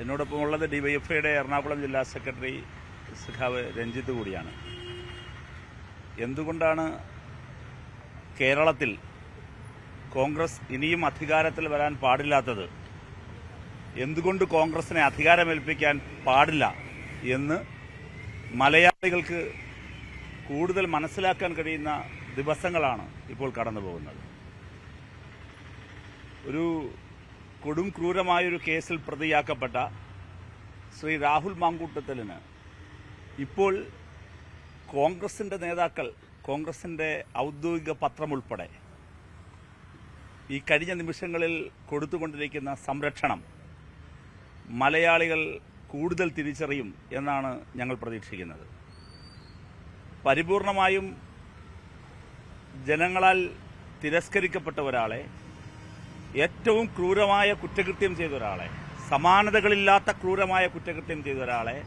എന്നോടൊപ്പം ഉള്ളത് ഡിവൈഎഫ്ഐയുടെ എറണാകുളം ജില്ലാ സെക്രട്ടറി സഖാവ് രഞ്ജിത്ത് കൂടിയാണ്. എന്തുകൊണ്ടാണ് കേരളത്തിൽ കോൺഗ്രസ് ഇനിയും അധികാരത്തിൽ വരാൻ പാടില്ലാത്തത്? എന്തുകൊണ്ട് കോൺഗ്രസിനെ അധികാരമേൽപ്പിക്കാൻ പാടില്ല എന്ന് മലയാളികൾക്ക് കൂടുതൽ മനസ്സിലാക്കാൻ കഴിയുന്ന ദിവസങ്ങളാണ് ഇപ്പോൾ കടന്നു പോകുന്നത് ഒരു കൊടും ക്രൂരമായൊരു കേസിൽ പ്രതിയാക്കപ്പെട്ട ശ്രീ രാഹുൽ മാങ്കൂട്ടത്തലിന് ഇപ്പോൾ കോൺഗ്രസിന്റെ നേതാക്കൾ കോൺഗ്രസിന്റെ ഔദ്യോഗിക പത്രമുൾപ്പെടെ ഈ കഴിഞ്ഞ നിമിഷങ്ങളിൽ കൊടുത്തുകൊണ്ടിരിക്കുന്ന സംരക്ഷണം മലയാളികൾ കൂടുതൽ തിരിച്ചറിയും എന്നാണ് ഞങ്ങൾ പ്രതീക്ഷിക്കുന്നത്. പരിപൂർണമായും ജനങ്ങളാൽ തിരസ്കരിക്കപ്പെട്ട ഒരാളെ ഏറ്റവും ക്രൂരമായ കുറ്റകൃത്യം ചെയ്ത ഒരാളെ സമാനതകളില്ലാത്ത ക്രൂരമായ കുറ്റകൃത്യം ചെയ്ത ഒരാളെ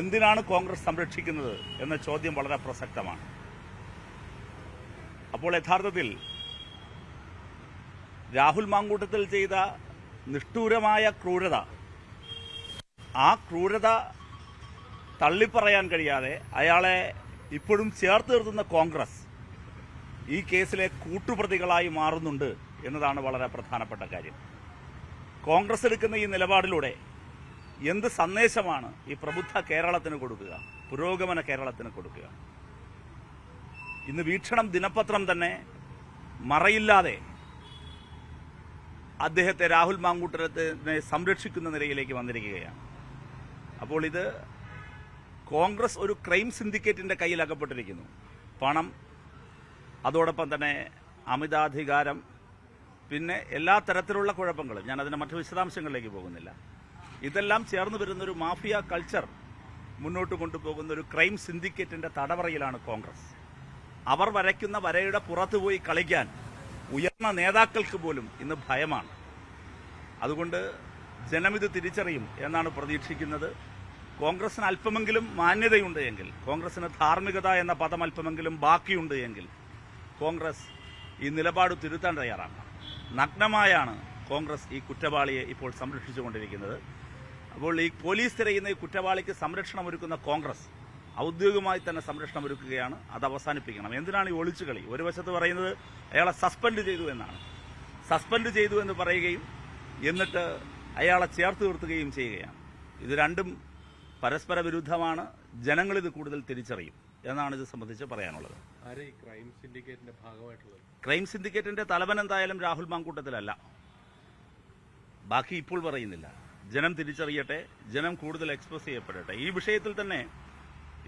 എന്തിനാണ് കോൺഗ്രസ് സംരക്ഷിക്കുന്നത് എന്ന ചോദ്യം വളരെ പ്രസക്തമാണ്. അപ്പോൾ യഥാർത്ഥത്തിൽ രാഹുൽ മാങ്കൂട്ടത്തിൽ ചെയ്ത നിഷ്ഠൂരമായ ക്രൂരത ആ ക്രൂരത തള്ളിപ്പറയാൻ കഴിയാതെ അയാളെ ഇപ്പോഴും ചേർത്ത് നിർത്തുന്ന കോൺഗ്രസ് ഈ കേസിലെ കൂട്ടുപ്രതികളായി മാറുന്നുണ്ട് എന്നതാണ് വളരെ പ്രധാനപ്പെട്ട കാര്യം. കോൺഗ്രസ് എടുക്കുന്ന ഈ നിലപാടിലൂടെ എന്ത് സന്ദേശമാണ് ഈ പ്രബുദ്ധ കേരളത്തിന് കൊടുക്കുക പുരോഗമന കേരളത്തിന് കൊടുക്കുക? ഇന്ന് വീക്ഷണം ദിനപത്രം തന്നെ മറയില്ലാതെ അദ്ദേഹത്തെ രാഹുൽ മാങ്കൂട്ടരത്തിനെ സംരക്ഷിക്കുന്ന നിലയിലേക്ക് വന്നിരിക്കുകയാണ്. അപ്പോൾ ഇത് കോൺഗ്രസ് ഒരു ക്രൈം സിൻഡിക്കേറ്റിന്റെ കയ്യിൽ അകപ്പെട്ടിരിക്കുന്നു. പണം അതോടൊപ്പം തന്നെ അമിതാധികാരം പിന്നെ എല്ലാ തരത്തിലുള്ള കുഴപ്പങ്ങളും. ഞാൻ അതിന്റെ മറ്റു വിശദാംശങ്ങളിലേക്ക് പോകുന്നില്ല. ഇതെല്ലാം ചേർന്ന് വരുന്നൊരു മാഫിയ കൾച്ചർ മുന്നോട്ട് കൊണ്ടുപോകുന്ന ഒരു ക്രൈം സിൻഡിക്കേറ്റിന്റെ തടവറയിലാണ് കോൺഗ്രസ്. അവർ വരയ്ക്കുന്ന വരയുടെ പുറത്തു പോയി കളിക്കാൻ ഉയർന്ന നേതാക്കൾക്ക് പോലും ഇന്ന് ഭയമാണ്. അതുകൊണ്ട് ജനം ജനമിത് തിരിച്ചറിയും എന്നാണ് പ്രതീക്ഷിക്കുന്നത്. കോൺഗ്രസിന് അല്പമെങ്കിലും മാന്യതയുണ്ട് എങ്കിൽ കോൺഗ്രസിന് ധാർമ്മികത എന്ന പദം അല്പമെങ്കിലും ബാക്കിയുണ്ട് എങ്കിൽ കോൺഗ്രസ് ഈ നിലപാട് തിരുത്താൻ തയ്യാറാണ്. നഗ്നമായാണ് കോൺഗ്രസ് ഈ കുറ്റവാളിയെ ഇപ്പോൾ സംരക്ഷിച്ചുകൊണ്ടിരിക്കുന്നത്. അപ്പോൾ ഈ പോലീസ് തിരയുന്ന ഈ കുറ്റവാളിക്ക് സംരക്ഷണം ഒരുക്കുന്ന കോൺഗ്രസ് ഔദ്യോഗികമായി തന്നെ സംരക്ഷണം ഒരുക്കുകയാണ് അത് അവസാനിപ്പിക്കണം. എന്തിനാണ് ഈ ഒളിച്ചു കളി? ഒരു വശത്ത് പറയുന്നത് അയാളെ സസ്പെൻഡ് ചെയ്തു എന്നാണ്. സസ്പെൻഡ് ചെയ്തു എന്ന് പറയുകയും എന്നിട്ട് അയാളെ ചേർത്ത് നിർത്തുകയും ചെയ്യുകയാണ്. ഇത് രണ്ടും പരസ്പര വിരുദ്ധമാണ് ജനങ്ങളിത് കൂടുതൽ തിരിച്ചറിയും. എന്നാണ് ഇത് സംബന്ധിച്ച് പറയാനുള്ളത്. ക്രൈം സിൻഡിക്കേറ്റിന്റെ തലവൻ എന്തായാലും രാഹുൽ മാങ്കൂട്ടത്തിലല്ല. ബാക്കി ഇപ്പോൾ പറയുന്നില്ല. ജനം തിരിച്ചറിയട്ടെ ജനം കൂടുതൽ എക്സ്പ്രസ് ചെയ്യപ്പെടട്ടെ. ഈ വിഷയത്തിൽ തന്നെ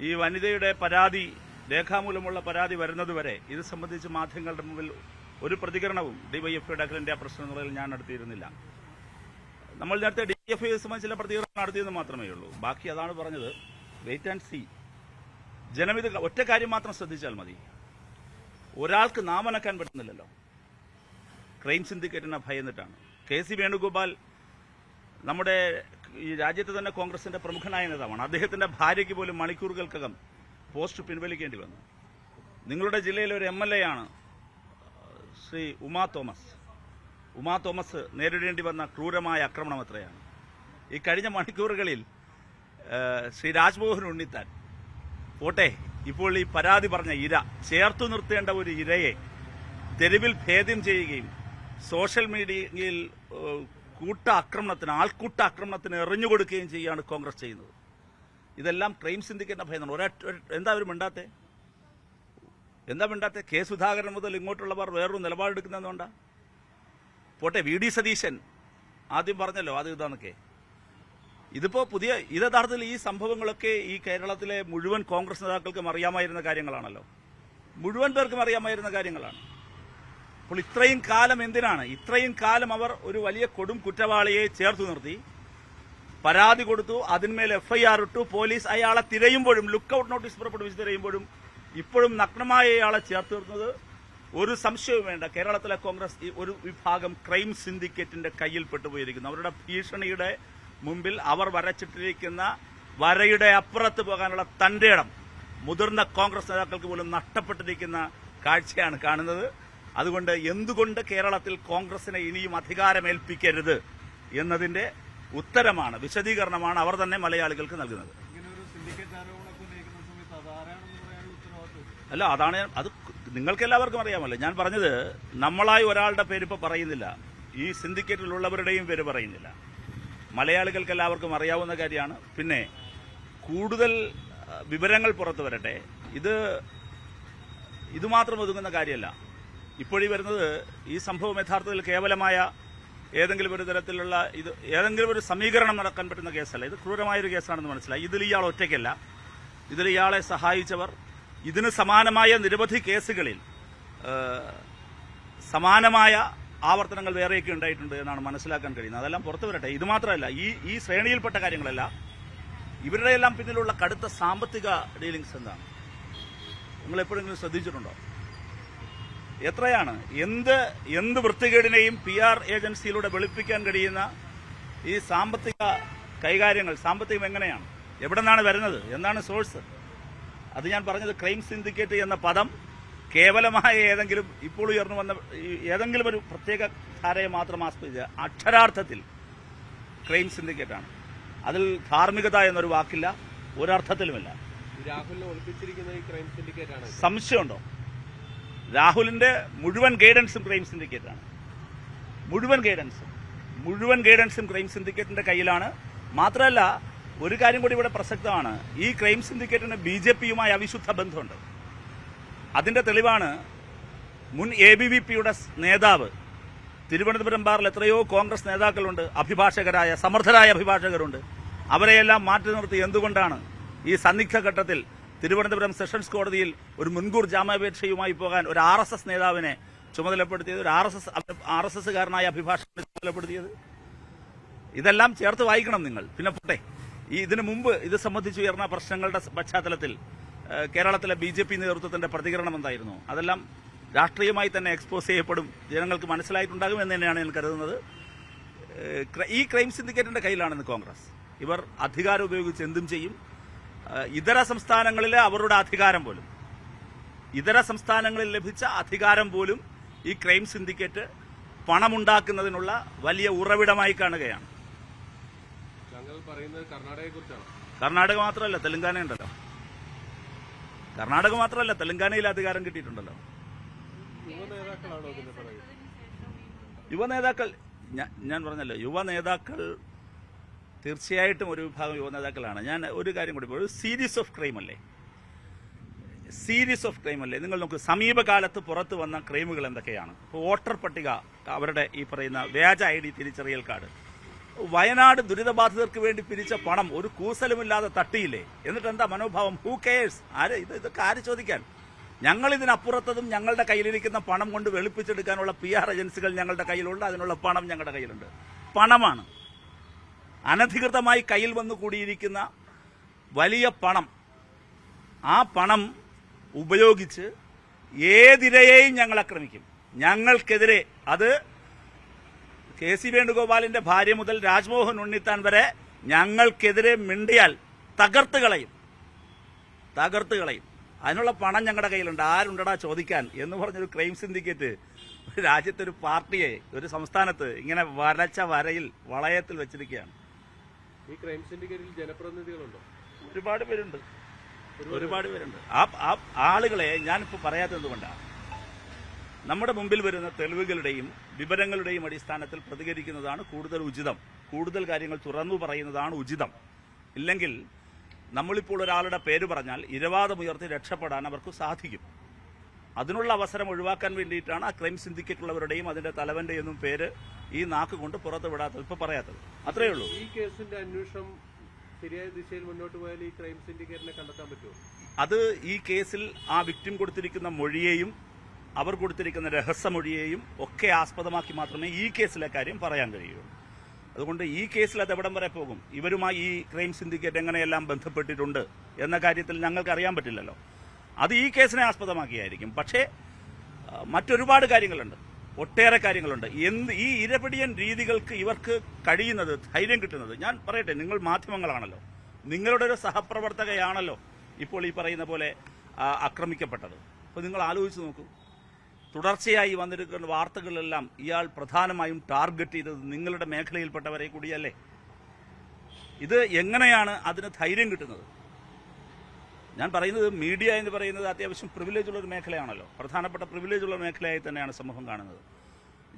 ഈ വനിതയുടെ പരാതി രേഖാമൂലമുള്ള പരാതി വരുന്നതുവരെ ഇത് സംബന്ധിച്ച് മാധ്യമങ്ങളുടെ മുമ്പിൽ ഒരു പ്രതികരണവും ഡിവൈഎഫ്ഐയുടെ അഖിലേന്ത്യാ പ്രശ്നങ്ങളിൽ ഞാൻ നടത്തിയിരുന്നില്ല. നമ്മൾ നേരത്തെ ഡിഎഫ്ഐ സംബന്ധിച്ച് ചില പ്രതികരണം നടത്തിയെന്ന് മാത്രമേ ഉള്ളൂ ബാക്കി അതാണ് പറഞ്ഞത്. വെയിറ്റ് ആൻഡ് സി ജനമിത് ഒറ്റ കാര്യം മാത്രം ശ്രദ്ധിച്ചാൽ മതി. ഒരാൾക്ക് നാമനക്കാൻ പറ്റുന്നില്ലല്ലോ. ക്രൈം സിൻഡിക്കേറ്റിനെ ഭയന്നിട്ടാണ്. കെ സി വേണുഗോപാൽ നമ്മുടെ ഈ രാജ്യത്ത് തന്നെ കോൺഗ്രസിന്റെ പ്രമുഖനായ നേതാവാണ്. അദ്ദേഹത്തിന്റെ ഭാര്യയ്ക്ക് പോലും മണിക്കൂറുകൾക്കകം പോസ്റ്റ് പിൻവലിക്കേണ്ടി വന്നു. നിങ്ങളുടെ ജില്ലയിലെ ഒരു എം എൽ എ ആണ് ശ്രീ ഉമാ തോമസ്. ഉമാ തോമസ് നേരിടേണ്ടി വന്ന ക്രൂരമായ ആക്രമണം അത്രയാണ്. ഈ കഴിഞ്ഞ മണിക്കൂറുകളിൽ ശ്രീ രാജ്മോഹൻ ഉണ്ണിത്താൻ പോട്ടെ ഇപ്പോൾ ഈ പരാതി പറഞ്ഞ ഇര ചേർത്തു നിർത്തേണ്ട ഒരു ഇരയെ തെരുവിൽ ഭേദ്യം ചെയ്യുകയും സോഷ്യൽ മീഡിയയിൽ കൂട്ട ആക്രമണത്തിന് ആൾക്കൂട്ട ആക്രമണത്തിന് എറിഞ്ഞുകൊടുക്കുകയും ചെയ്യുകയാണ് കോൺഗ്രസ് ചെയ്യുന്നത്. ഇതെല്ലാം ക്രൈം സിൻഡിക്കേറ്റിന്റെ ഭയന്നാണ് ഒരൊറ്റ എന്താ അവർ മിണ്ടാത്തെ? എന്താ മിണ്ടാത്തെ? കെ സുധാകരൻ മുതൽ ഇങ്ങോട്ടുള്ളവർ വേറൊരു നിലപാടെടുക്കുന്നതുകൊണ്ടാണ് പോട്ടെ വി. ഡി. സതീശൻ ആദ്യം പറഞ്ഞല്ലോ അത് ഇതാന്നൊക്കെ ഇതിപ്പോ പുതിയ ഇത് യഥാർത്ഥത്തിൽ ഈ സംഭവങ്ങളൊക്കെ ഈ കേരളത്തിലെ മുഴുവൻ കോൺഗ്രസ് നേതാക്കൾക്കും അറിയാമായിരുന്ന കാര്യങ്ങളാണല്ലോ. മുഴുവൻ പേർക്കും അറിയാമായിരുന്ന കാര്യങ്ങളാണ്. അപ്പോൾ ഇത്രയും കാലം എന്തിനാണ്? ഇത്രയും കാലം അവർ ഒരു വലിയ കൊടും കുറ്റവാളിയെ ചേർത്തു നിർത്തി. പരാതി കൊടുത്തു അതിന്മേൽ എഫ്ഐആർ ഇട്ടു പോലീസ് അയാളെ തിരയുമ്പോഴും ലുക്കൌട്ട് നോട്ടീസ് പുറപ്പെടുവിച്ച് തിരയുമ്പോഴും ഇപ്പോഴും നഗ്നമായ അയാളെ ചേർത്ത് നിർത്തുന്നത് ഒരു സംശയവും വേണ്ട. കേരളത്തിലെ കോൺഗ്രസ് ഒരു വിഭാഗം ക്രൈം സിൻഡിക്കേറ്റിന്റെ കയ്യിൽ പെട്ടുപോയിരിക്കുന്നു. അവരുടെ ഭീഷണിയുടെ മുമ്പിൽ അവർ വരച്ചിട്ടിരിക്കുന്ന വരയുടെ അപ്പുറത്ത് പോകാനുള്ള തന്റെ ഇടം. മുതിർന്ന കോൺഗ്രസ് നേതാക്കൾക്ക് പോലും നഷ്ടപ്പെട്ടിരിക്കുന്ന കാഴ്ചയാണ് കാണുന്നത്. അതുകൊണ്ട് എന്തുകൊണ്ട് കേരളത്തിൽ കോൺഗ്രസിനെ ഇനിയും അധികാരമേൽപ്പിക്കരുത് എന്നതിന്റെ ഉത്തരമാണ് വിശദീകരണമാണ് അവർ തന്നെ മലയാളികൾക്ക് നൽകുന്നത്. അല്ല അതാണ് ഞാൻ- അത് നിങ്ങൾക്ക് എല്ലാവർക്കും അറിയാമല്ലോ. ഞാൻ പറഞ്ഞത് നമ്മളായി ഒരാളുടെ പേര് ഇപ്പോൾ പറയുന്നില്ല. ഈ സിൻഡിക്കേറ്റിലുള്ളവരുടെയും പേര് പറയുന്നില്ല. മലയാളികൾക്ക് എല്ലാവർക്കും അറിയാവുന്ന കാര്യമാണ്. പിന്നെ കൂടുതൽ വിവരങ്ങൾ പുറത്തു വരട്ടെ. ഇത് ഇതുമാത്രം ഒതുങ്ങുന്ന കാര്യമല്ല. ഇപ്പോഴീ വരുന്നത് ഈ സംഭവം യഥാർത്ഥത്തിൽ കേവലമായ ഏതെങ്കിലും ഒരു തരത്തിലുള്ള ഇത് ഏതെങ്കിലും ഒരു സമീകരണം നടക്കാൻ പറ്റുന്ന കേസല്ല. ഇത് ക്രൂരമായൊരു കേസാണെന്ന് മനസ്സിലായി. ഇതിൽ ഇയാൾ ഒറ്റയ്ക്കല്ല. ഇതിൽ ഇയാളെ സഹായിച്ചവർ. ഇതിന് സമാനമായ നിരവധി കേസുകളിൽ സമാനമായ ആവർത്തനങ്ങൾ വേറെയൊക്കെ ഉണ്ടായിട്ടുണ്ട് എന്നാണ് മനസ്സിലാക്കാൻ കഴിയുന്നത്. അതെല്ലാം പുറത്തു വരട്ടെ. ഇത് മാത്രമല്ല ഈ ഈ ശ്രേണിയിൽപ്പെട്ട കാര്യങ്ങളല്ല ഇവരുടെ എല്ലാം പിന്നിലുള്ള കടുത്ത സാമ്പത്തിക ഡീലിങ്സ് എന്താണ്? നിങ്ങൾ എപ്പോഴെങ്കിലും ശ്രദ്ധിച്ചിട്ടുണ്ടോ? എത്രയാണ്? എന്ത് എന്ത് വൃത്തികേടിനെയും പി ആർ ഏജൻസിയിലൂടെ വെളുപ്പിക്കാൻ കഴിയുന്ന ഈ സാമ്പത്തിക കൈകാര്യങ്ങൾ സാമ്പത്തികം എങ്ങനെയാണ്? എവിടെ നിന്നാണ് വരുന്നത്? എന്താണ് സോഴ്സ്? അത് ഞാൻ പറഞ്ഞത് ക്രൈം സിൻഡിക്കേറ്റ് എന്ന പദം കേവലമായ ഏതെങ്കിലും ഇപ്പോൾ ഉയർന്നു വന്ന ഏതെങ്കിലും ഒരു പ്രത്യേക ധാരയെ മാത്രം ആസ്പദിച്ച് അക്ഷരാർത്ഥത്തിൽ ക്രൈം സിൻഡിക്കേറ്റാണ് അതിൽ ധാർമ്മികത എന്നൊരു വാക്കില്ല ഒരർത്ഥത്തിലുമില്ല. സംശയമുണ്ടോ? രാഹുലിന്റെ മുഴുവൻ ഗൈഡൻസും ക്രൈം സിൻഡിക്കേറ്റാണ് മുഴുവൻ ഗൈഡൻസും. മുഴുവൻ ഗൈഡൻസും ക്രൈം സിൻഡിക്കേറ്റിന്റെ കയ്യിലാണ്. മാത്രമല്ല ഒരു കാര്യം കൂടി ഇവിടെ പ്രസക്തമാണ്. ഈ ക്രൈം സിൻഡിക്കേറ്റിന് ബി ജെ പിയുമായി അവിശുദ്ധ ബന്ധമുണ്ട്. അതിന്റെ തെളിവാണ് മുൻ എ ബി വി പിയുടെ നേതാവ് തിരുവനന്തപുരം ബാറിൽ എത്രയോ കോൺഗ്രസ് നേതാക്കളുണ്ട് അഭിഭാഷകരായ സമർത്ഥരായ അഭിഭാഷകരുണ്ട്. അവരെയെല്ലാം മാറ്റി നിർത്തി എന്തുകൊണ്ടാണ് ഈ സന്നിഗ്ധ ഘട്ടത്തിൽ തിരുവനന്തപുരം സെഷൻസ് കോടതിയിൽ ഒരു മുൻകൂർ ജാമ്യാപേക്ഷയുമായി പോകാൻ ഒരു ആർ എസ് എസ് നേതാവിനെ ചുമതലപ്പെടുത്തിയത് ഒരു R S S R S എസ്സുകാരനായ അഭിഭാഷകനെ ചുമതലപ്പെടുത്തിയത്? ഇതെല്ലാം ചേർത്ത് വായിക്കണം നിങ്ങൾ. പിന്നെ പോട്ടെ ഈ ഇതിനു മുമ്പ് ഇത് സംബന്ധിച്ച് ഉയർന്ന പ്രശ്നങ്ങളുടെ പശ്ചാത്തലത്തിൽ കേരളത്തിലെ ബി ജെ പി നേതൃത്വത്തിന്റെ പ്രതികരണം എന്തായിരുന്നു? അതെല്ലാം രാഷ്ട്രീയമായി തന്നെ എക്സ്പോസ് ചെയ്യപ്പെടും. ജനങ്ങൾക്ക് മനസ്സിലായിട്ടുണ്ടാകും എന്ന് തന്നെയാണ് ഞാൻ കരുതുന്നത്. ഈ ക്രൈം സിൻഡിക്കേറ്റിന്റെ കയ്യിലാണ് ഇന്ന് കോൺഗ്രസ്. ഇവർ അധികാരം ഉപയോഗിച്ച് എന്തും ചെയ്യും. ഇതര സംസ്ഥാനങ്ങളിലെ അവരുടെ അധികാരം പോലും ഇതര സംസ്ഥാനങ്ങളിൽ ലഭിച്ച അധികാരം പോലും ഈ ക്രൈം സിൻഡിക്കേറ്റ് പണമുണ്ടാക്കുന്നതിനുള്ള വലിയ ഉറവിടമായി കാണുകയാണ്. കർണാടക മാത്രമല്ല തെലങ്കാന ഉണ്ടല്ലോ കർണാടക മാത്രമല്ല തെലങ്കാനയിൽ അധികാരം കിട്ടിയിട്ടുണ്ടല്ലോ. യുവ നേതാക്കൾ ഞാൻ- പറഞ്ഞല്ലോ യുവ നേതാക്കൾ തീർച്ചയായിട്ടും ഒരു വിഭാഗം യുവ നേതാക്കളാണ്. ഞാൻ ഒരു കാര്യം കൂടി. ഒരു സീരീസ് ഓഫ് ക്രൈം അല്ലേ? സീരീസ് ഓഫ് ക്രൈം അല്ലേ? നിങ്ങൾ നോക്ക് സമീപകാലത്ത് പുറത്തു വന്ന ക്രൈമുകൾ എന്തൊക്കെയാണ്? ഇപ്പോൾ വോട്ടർ പട്ടിക അവരുടെ ഈ പറയുന്ന വ്യാജ ഐ ഡി തിരിച്ചറിയൽ കാർഡ്. വയനാട് ദുരിതബാധിതർക്ക് വേണ്ടി പിരിച്ച പണം ഒരു കൂസലുമില്ലാതെ തട്ടിയില്ലേ? എന്നിട്ട് എന്താ മനോഭാവം? ഹൂ കെയേഴ്സ് ആര്? ഇത് ഇതൊക്കെ ആര് ചോദിക്കാൻ? ഞങ്ങൾ ഇതിനപ്പുറത്തതും ഞങ്ങളുടെ കയ്യിലിരിക്കുന്ന പണം കൊണ്ട് വെളുപ്പിച്ചെടുക്കാനുള്ള പി ആർ ഏജൻസികൾ ഞങ്ങളുടെ കയ്യിലുണ്ട്. അതിനുള്ള പണം ഞങ്ങളുടെ കയ്യിലുണ്ട്. പണമാണ്. അനധികൃതമായി കയ്യിൽ വന്നു കൂടിയിരിക്കുന്ന വലിയ പണം ആ പണം ഉപയോഗിച്ച് ഏതിരയെയും ഞങ്ങൾ ആക്രമിക്കും. ഞങ്ങൾക്കെതിരെ അത് കെ സി വേണുഗോപാലിന്റെ ഭാര്യ മുതൽ രാജ്മോഹൻ ഉണ്ണിത്താൻ വരെ ഞങ്ങൾക്കെതിരെ മിണ്ടിയാൽ തകർത്ത് കളയും. തകർത്ത് കളയും. അതിനുള്ള പണം ഞങ്ങളുടെ കയ്യിലുണ്ട്. ആരുണ്ടടാ ചോദിക്കാൻ? എന്ന് പറഞ്ഞൊരു ക്രൈം സിൻഡിക്കേറ്റ് ഒരു രാജ്യത്തൊരു പാർട്ടിയെ ഒരു സംസ്ഥാനത്ത് ഇങ്ങനെ വരച്ച വരയിൽ വളയത്തിൽ വെച്ചിരിക്കുകയാണ്. ഈ ക്രൈം സിൻഡിക്കേറ്റിൽ ജനപ്രതിനിധികളുണ്ടോ? ഒരുപാട് പേരുണ്ട്. ഒരുപാട് പേരുണ്ട്. ആ ആളുകളെ ഞാനിപ്പോൾ പറയാത്തത് എന്തുകൊണ്ടാണ് നമ്മുടെ മുമ്പിൽ വരുന്ന തെളിവുകളുടെയും വിവരങ്ങളുടെയും അടിസ്ഥാനത്തിൽ പ്രതികരിക്കുന്നതാണ് കൂടുതൽ ഉചിതം. കൂടുതൽ കാര്യങ്ങൾ തുറന്നു പറയുന്നതാണ് ഉചിതം. ഇല്ലെങ്കിൽ നമ്മളിപ്പോൾ ഒരാളുടെ പേര് പറഞ്ഞാൽ ഇരവാദമുയർത്തി രക്ഷപ്പെടാൻ അവർക്ക് സാധിക്കും. അതിനുള്ള അവസരം ഒഴിവാക്കാൻ വേണ്ടിയിട്ടാണ് ആ ക്രൈം സിന്ധിക്കുള്ളവരുടെയും അതിന്റെ തലവന്റെയൊന്നും പേര് ഈ നാക്ക് കൊണ്ട് പുറത്ത് വിടാത്തത് ഇപ്പൊ പറയാത്തത്. അത്രയേ ഉള്ളൂ. ഈ കേസിന്റെ അന്വേഷണം ശരിയായ ദിശയിൽ മുന്നോട്ട് പോയാൽ ഈ ക്രൈം സിൻഡിക്കേറ്റിനെ കണ്ടെത്താൻ പറ്റുമോ? അത് ഈ കേസിൽ ആ വിക്ടിം കൊടുത്തിരിക്കുന്ന മൊഴിയെയും അവർ കൊടുത്തിരിക്കുന്ന രഹസ്യമൊഴിയെയും ഒക്കെ ആസ്പദമാക്കി മാത്രമേ ഈ കേസിലെ കാര്യം പറയാൻ കഴിയുള്ളൂ അതുകൊണ്ട് ഈ കേസിൽ അത് എവിടം വരെ പോകും? ഇവരുമായി ഈ ക്രൈം സിൻഡിക്കേറ്റ് എങ്ങനെയെല്ലാം ബന്ധപ്പെട്ടിട്ടുണ്ട് എന്ന കാര്യത്തിൽ ഞങ്ങൾക്ക് അറിയാൻ പറ്റില്ലല്ലോ. അത് ഈ കേസിനെ ആസ്പദമാക്കിയായിരിക്കും. പക്ഷേ മറ്റൊരുപാട് കാര്യങ്ങളുണ്ട്. ഒട്ടേറെ കാര്യങ്ങളുണ്ട്. എന്ത് ഈ ഇരപിടിയൻ രീതികൾക്ക് ഇവർക്ക് കഴിയുന്നത് ധൈര്യം കിട്ടുന്നത്? ഞാൻ പറയട്ടെ നിങ്ങൾ മാധ്യമങ്ങളാണല്ലോ. നിങ്ങളുടെ ഒരു സഹപ്രവർത്തകയാണല്ലോ ഇപ്പോൾ ഈ പറയുന്ന പോലെ ആക്രമിക്കപ്പെട്ടത്. അപ്പോൾ നിങ്ങൾ ആലോചിച്ച് നോക്കൂ. തുടർച്ചയായി വന്നിരിക്കുന്ന വാർത്തകളെല്ലാം ഇയാൾ പ്രധാനമായും ടാർഗറ്റ് ചെയ്തത് നിങ്ങളുടെ മേഖലയിൽപ്പെട്ടവരെ കൂടിയല്ലേ? ഇത് എങ്ങനെയാണ് അതിന് ധൈര്യം കിട്ടുന്നത്? ഞാൻ പറയുന്നത് മീഡിയ എന്ന് പറയുന്നത് അത്യാവശ്യം പ്രിവിലേജ് ഉള്ള ഒരു മേഖലയാണല്ലോ. പ്രധാനപ്പെട്ട പ്രിവിലേജ് ഉള്ള മേഖലയായി തന്നെയാണ് സമൂഹം കാണുന്നത്.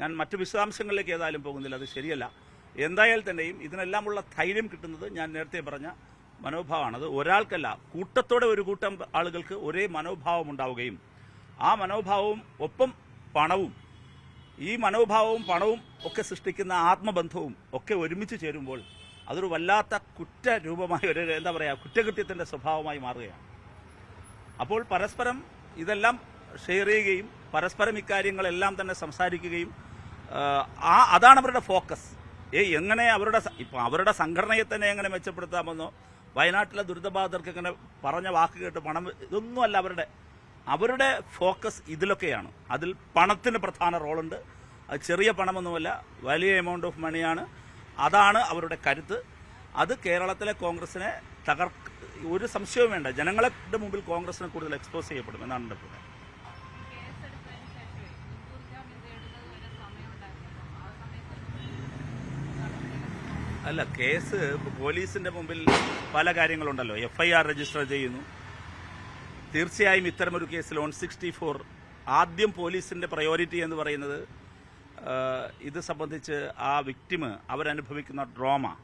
ഞാൻ മറ്റു വിശദാംശങ്ങളിലേക്ക് ഏതായാലും പോകുന്നില്ല അത് ശരിയല്ല. എന്തായാലും തന്നെയും ഇതിനെല്ലാമുള്ള ധൈര്യം കിട്ടുന്നത് ഞാൻ നേരത്തെ പറഞ്ഞ മനോഭാവമാണ്. അത് ഒരാൾക്കല്ല കൂട്ടത്തോടെ ഒരു കൂട്ടം ആളുകൾക്ക് ഒരേ മനോഭാവം ഉണ്ടാവുകയും ആ മനോഭാവവും ഒപ്പം പണവും ഈ മനോഭാവവും പണവും ഒക്കെ സൃഷ്ടിക്കുന്ന ആത്മബന്ധവും ഒക്കെ ഒരുമിച്ച് ചേരുമ്പോൾ അതൊരു വല്ലാത്ത കുറ്റ രൂപമായി ഒരു എന്താ പറയുക കുറ്റകൃത്യത്തിന്റെ സ്വഭാവമായി മാറുകയാണ്. അപ്പോൾ പരസ്പരം ഇതെല്ലാം ഷെയർ ചെയ്യുകയും പരസ്പരം ഇക്കാര്യങ്ങളെല്ലാം തന്നെ സംസാരിക്കുകയും ആ, അതാണ് അവരുടെ ഫോക്കസ് ഏ എങ്ങനെ അവരുടെ ഇപ്പം അവരുടെ സംഘടനയെ തന്നെ എങ്ങനെ മെച്ചപ്പെടുത്താമെന്നോ വയനാട്ടിലെ ദുരിതബാധിതർക്ക് ഇങ്ങനെ പറഞ്ഞ വാക്ക് കേട്ട് പണം ഇതൊന്നുമല്ല അവരുടെ അവരുടെ ഫോക്കസ് ഇതിലൊക്കെയാണ്. അതിൽ പണത്തിന് പ്രധാന റോളുണ്ട്. അത് ചെറിയ പണമൊന്നുമല്ല വലിയ എമൗണ്ട് ഓഫ് മണിയാണ് അതാണ് അവരുടെ കരുത്ത്. അത് കേരളത്തിലെ കോൺഗ്രസിനെ തകർ ഒരു സംശയവും വേണ്ട. ജനങ്ങളുടെ മുമ്പിൽ കോൺഗ്രസിനെ കൂടുതൽ എക്സ്പോസ് ചെയ്യപ്പെടും എന്നാണ് എന്റെ സമയത്ത് അല്ല കേസ് പോലീസിന്റെ മുമ്പിൽ പല കാര്യങ്ങളുണ്ടല്ലോ. എഫ് ഐ ആർ രജിസ്റ്റർ ചെയ്യുന്നു. തീർച്ചയായും ഇത്തരമൊരു കേസിൽ ഓൺ സിക്സ്റ്റി ഫോർ ആദ്യം പോലീസിന്റെ പ്രയോറിറ്റി എന്ന് പറയുന്നത് ഇത് സംബന്ധിച്ച് ആ വിക്ടിമ് അവരനുഭവിക്കുന്ന ഡ്രോമ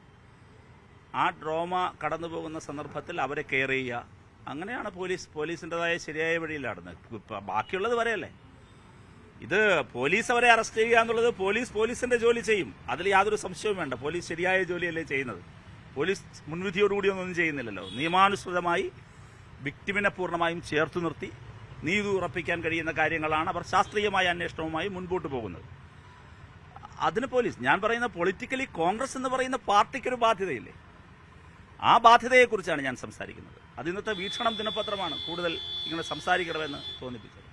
ആ ഡ്രോമ കടന്നു പോകുന്ന സന്ദർഭത്തിൽ അവരെ കെയർ ചെയ്യുക. അങ്ങനെയാണ് പോലീസ് പോലീസിന്റെതായ ശരിയായ വഴിയിലാണ് ബാക്കിയുള്ളത് വരെയല്ലേ? ഇത് പോലീസ് അവരെ അറസ്റ്റ് ചെയ്യുക എന്നുള്ളത് പോലീസ് പോലീസിന്റെ ജോലി ചെയ്യും. അതിൽ യാതൊരു സംശയവും വേണ്ട. പോലീസ് ശരിയായ ജോലിയല്ലേ ചെയ്യുന്നത്. പോലീസ് മുൻവിധിയോടുകൂടി ഒന്നും ചെയ്യുന്നില്ലല്ലോ. നിയമാനുസൃതമായി വിക്ടിമിനെ പൂർണമായും ചേർത്ത് നിർത്തി നീതി ഉറപ്പിക്കാൻ കഴിയുന്ന കാര്യങ്ങളാണ് അവർ ശാസ്ത്രീയമായ അന്വേഷണവുമായി മുൻപോട്ട് പോകുന്നത്. അതിന് പോലീസ് ഞാൻ പറയുന്ന പൊളിറ്റിക്കലി കോൺഗ്രസ് എന്ന് പറയുന്ന പാർട്ടിക്കൊരു ബാധ്യതയില്ലേ? ആ ബാധ്യതയെക്കുറിച്ചാണ് ഞാൻ സംസാരിക്കുന്നത്. അത് ഇന്നത്തെ വീക്ഷണം ദിനപത്രമാണ് കൂടുതൽ ഇങ്ങനെ സംസാരിക്കണമെന്ന് തോന്നിപ്പിച്ചത്.